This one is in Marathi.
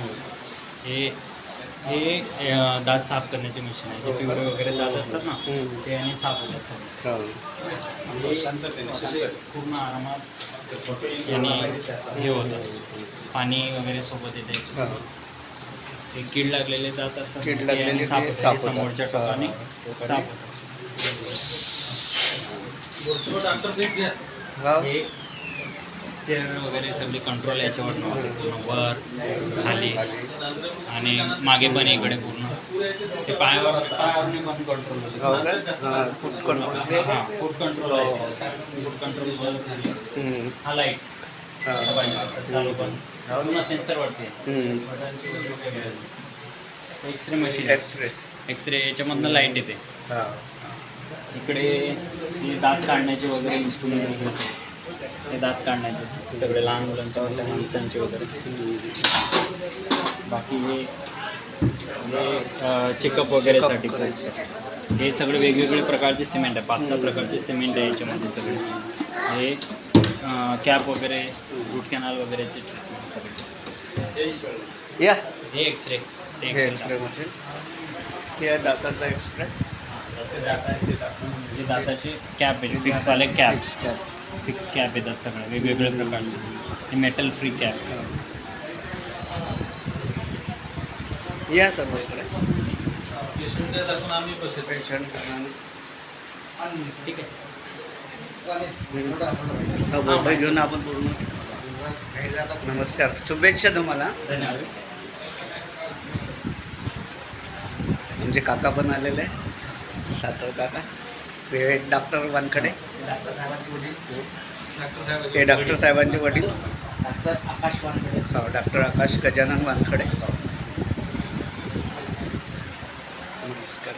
हे. हे अं, दात साफ करण्याचे मशीन आहे. जे पिवळे वगैरे दात असतात ना. ते आणि साफ होतात सगळे हो. हे पूर्ण आरामात यांनी हे होतं. पाणी वगैरे सोबत येते हो. ते कीड लागलेले दात असतात कीड ते लागलेले आणि साफ ते होतात. साफ हे होतात. समोरच्या हा, टोकाने हा. साफ होतात हो चेअर वगैरे सगळी कंट्रोल याच्यावर नव्हतं वर खाली. आणि मागे पण इकडे पूर्ण. ते पायावर पायावरने पण कंट्रोल फूड कंट्रोल हा फूड कंट्रोल हो. फूड कंट्रोल वर खाली. हम्म. हा लाइट. चालू पण. पूर्ण सेन्सर वाटते हम्म. X ray machine x ray x ray याच्यामधनं लाइट येते. हा. इकडे दात काढण्याचे वगैरे इन्स्ट्रुमेंट वगैरे. हे दात काढण्याचे सगळे लहान मुलांचे मोठ्या माणसांचे वगैरे. बाकी हे चेकअप वगैरेसाठी. हे सगळे वेगवेगळे प्रकारचे सिमेंट आहे. पाच सहा प्रकारचे सिमेंट आहे याच्यामध्ये सगळे. हे कॅप वगैरे रूट कॅनल वगैरेचे ट्रीटमेंट सगळे. या. हे एक्सरे ते एक्सरे हे दाताचा एक्सरे हे दाताचे कॅप आहे. फिक्सवाले cap fix cap fix cap येतात सगळे वेगवेगळ्या प्रकारचे. हे मेटल फ्री कॅप या सर्व इकडे. पेशंट ठीक आहे घेऊन आपण पूर्ण नमस्कार शुभेच्छा तुम्हाला. धन्यवाद. आमचे काका पण आलेले सातव काका. हे डॉक्टर वानखडे. हे डॉक्टर साहेबांचे वडील. डॉक्टर आकाश वानकडे हो डॉक्टर आकाश गजानन वानखडे. नमस्कार.